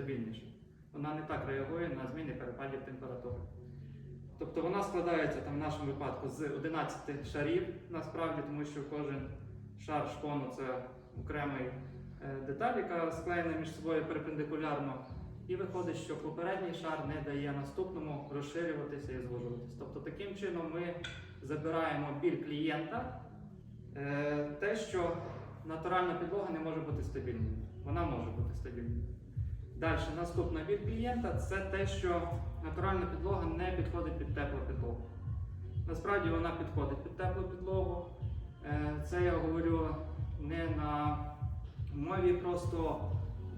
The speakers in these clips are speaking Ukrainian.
стабільніша. Вона не так реагує на зміни перепадів температури. Тобто вона складається там в нашому випадку з 11 шарів, насправді, тому що кожен шар шпону це окремий е, деталь, яка склеєна між собою перпендикулярно. І виходить, що попередній шар не дає наступному розширюватися і звужуватися. Тобто таким чином ми забираємо біль клієнта, е, те, що натуральна підлога не може бути стабільною. Вона може бути стабільною. Далі, наступна біль клієнта це те, що натуральна підлога не підходить під теплу підлогу. Насправді вона підходить під теплу підлогу. Е, Це я говорю не на мові просто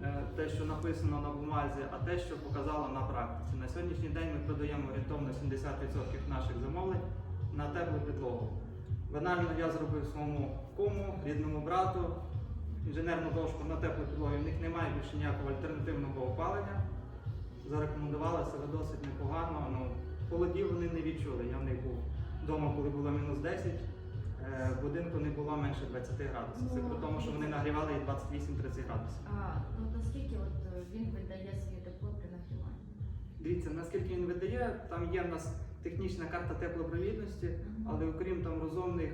е, те, що написано на бумазі, а те, що показало на практиці. На сьогоднішній день ми продаємо орієнтовно 70% наших замовлень на теплу підлогу. Банально я зробив своєму куму, рідному брату, інженерну дошку на теплу підлогу. В них немає більше ніякого альтернативного опалення. Зарекомендували себе досить непогано. Ну, холодів вони не відчули. Я в них був вдома, коли було мінус 10. е, В будинку не було менше 20 градусів. Це при тому, що вони нагрівали і 28-30 градусів. А, ну наскільки от е, він видає своє тепло при нагріванні? Дивіться, наскільки він видає, там є в нас технічна карта теплопровідності, але окрім там розумних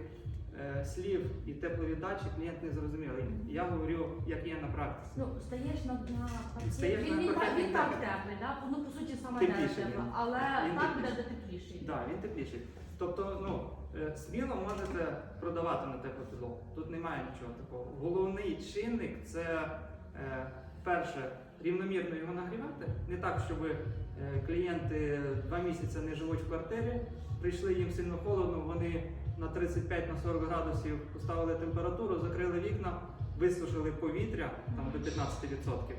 слів і тепловіддачі, клієнт не зрозумів. Я говорю, як є на практиці. Ну, стаєш на, на Стаєш він, на він, так, він так теплий, да? ну по суті саме Тепліший тепло, він. але Він так тепліший. буде тепліший. Так, він тепліший. Тобто, ну, е, сміло можете продавати на теплу підлогу. Тут немає нічого такого. Головний чинник це е, перше рівномірно його нагрівати. Не так, щоб е, клієнти два місяці не живуть в квартирі, прийшли їм сильно холодно, вони на 35-40 градусів поставили температуру, закрили вікна, висушили повітря там до 15%.